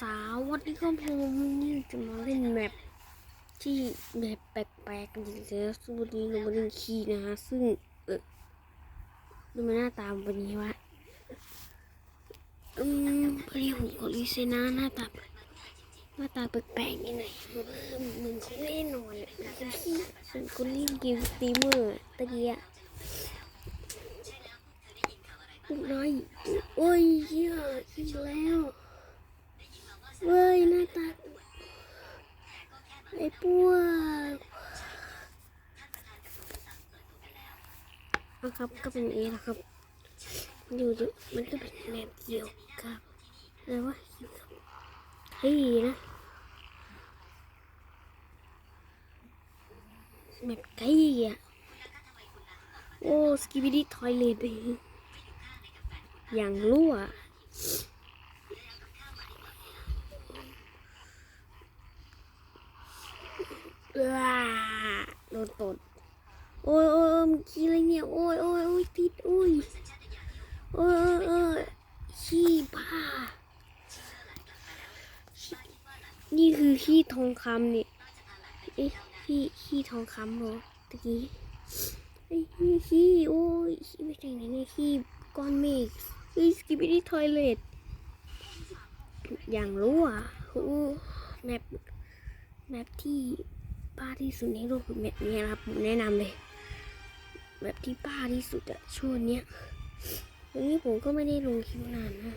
สาววันนี้ก็ผมนี่จะมาเล่นแมปที่แมปแปลกๆกันอีกแล้วซึ่งวันนี้เรามาเล่นคีนะฮะซึ่งเออดูมันหน้าตามนวันนี้วะอืมพอดีผมขอรีเซนนะหน้าตาหน้าตาแปลกๆยังไงเหมือนคนเล่นนอนเลยส่วนคนเล่นเกมสตรีมเมอร์ตะกี้อะลูกน้อยโอ้ยเหี้ยอีกแล้ว เว้ยหน้าตาไอ้พวกนะครับก็เป็นเอนะครับอยู่อยู่มันก็เป็นแมปเกียวกับอะไรวะเกี่ยวกับเฮ้ยนะแมปไก่อะโอ้สกิบิดี้ทอยเลทอย่างรั่ว ว้าโดนตดโอ้ยโอ้ยมันขี้อะไรเนี่ย โอ้ยโอ้ยโอ้ยติดโอ้ยโอ้ยโอ้ยขี้บ้านี่คือขี้ทองคำเนี่ยเอ๊ะขี้ขี้ทองคำเหรอตะกี้เอ้ยนี่ขี้โอ้ยขี้ไม่ใช่ไหนเนี่ยขี้ก้อนเมฆเฮ้ยสกิปปี้ทอยเลทอย่างรู้อะโอ้แมปแมปที่ ป้าที่สุดในโลกคือแมปนี้นะครับผมแนะนำเลยแมปที่ป้าที่สุดอะช่วงเนี้ยวันนี้ผมก็ไม่ได้ลงคลิปนานนะ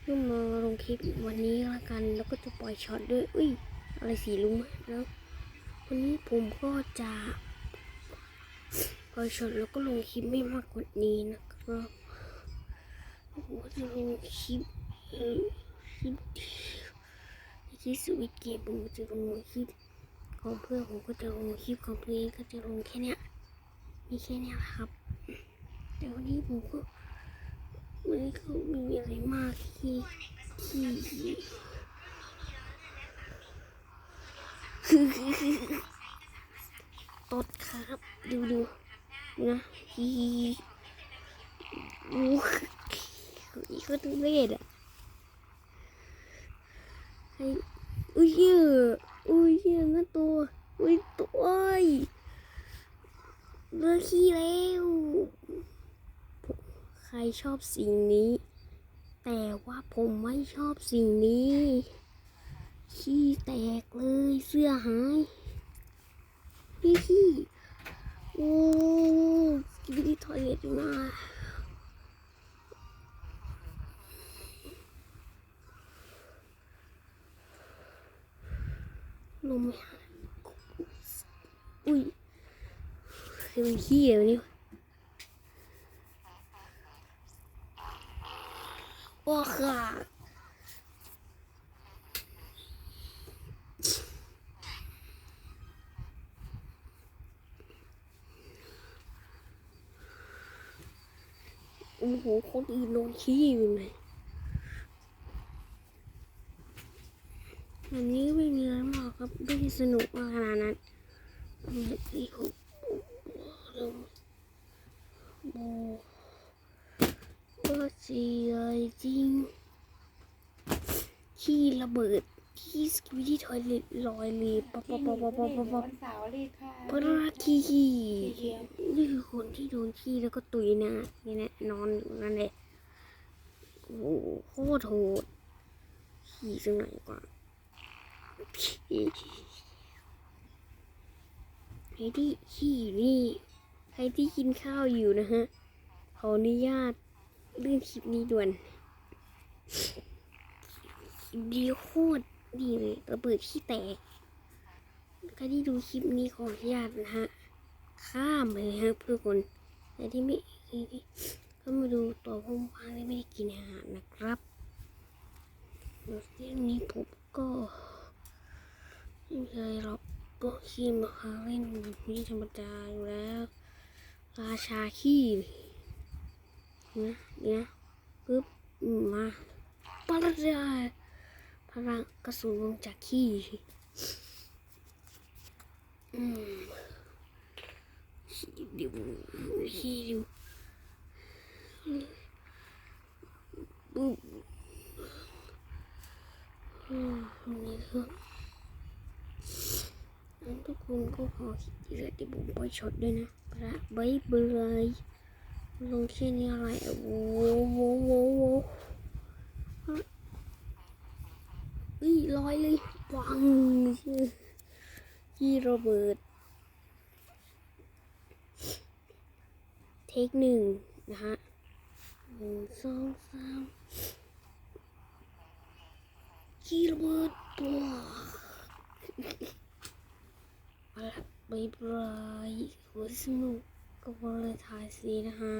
เพิ่งมาลงคลิปวันนี้ละกัน แล้วก็จะปล่อยช็อตด้วยอุ้ยอะไรสีลุงแล้ววันนี้ผมก็จะปล่อยช็อตแล้วก็ลงคลิปไม่มากกว่านี้นะครับผมก็จะลงคลิปคลิปคลิปสวิตเกมผมจะลงคลิป ของเพื่อนผมก็จะลงคลิปของตัวเองก็จะลงแค่เนี้ยมีแค่เนี้ยแหละครับ แต่วันนี้ผมก็วันนี้ก็มีอะไรมากที่ที่ตดครับดูดูนะฮีดูอีกคนเวทอะให้อุ้ยเหี้ย อุ้ยเหี้ยนั่นตัวอุ้ยตัวเลือขี้แล้วใครชอบสิ่งนี้ แต่ว่าผมไม่ชอบสิ่งนี้ ขี้แตกเลยเสื้อหายพี่ขี้โอ้กินที่ทอยเล็ตมา ลงไม่หาอุ้ยคือมันขี้อะไรวนี่โอ้ค่ะโอ้โหคนอื่นโดนขี้อยู่เลยวันนี้ไม่มีอะไรมาก ครับไม่ได้สนุกมากขนาดนั้นที่ผมโบก็สียจริงขี้ระเบิดขี้สกิวิตี้ทอยเลลอยเลยปั๊บปั๊บปั๊บปั๊บปั๊บปั๊บปั๊บวันเสาร์รีดค่ะปราขี้ขี้นี่คือคนที่โดนขี้แล้วก็ตุยนะนี่นะนอนอยู่นั่นเลยโอ้โหโคตรโหดขี้สักหน่อยกว่า ใครที่ขี้อยู่นี่ ใครที่กินข้าวอยู่นะฮะ ขออนุญาตเรื่องคลิปนี้ด่วนดีโคตรดีเลยระเบิดขี้แตกใครที่ดูคลิปนี้ขออนุญาตนะฮะ ข้ามไปเลยฮะเพื่อคนแต่ที่ไม่ที่ก็มาดูตัวผมพางที่ไม่ได้กินอาหารนะครับเรื่องนี้ผมก็ ไม่เคยหรอกก็ขี้มาเล่นนี่ธรรมดาอยู่แล้ว ราชาขี้นะเนี่ยปึ๊บมาปาระดาพลังกระสุนลงจากขี้อืมขี้ดิวขี้ดิวปุ๊บอืมนี่เถอะงั้นทุกคนก็ขอคิดดีเลยที่ผมไปช็อตด้วยนะประบายบายลงแค่นี้อะไรโว้โว้โว้โว้ฮะเฮ้ยลอยเลยวังที่ระเบิด เทคหนึ่งนะฮะหนึ่งสองสามขี้ระเบิดตัว บายบายหัวสนุกกับริทายสีนะฮะ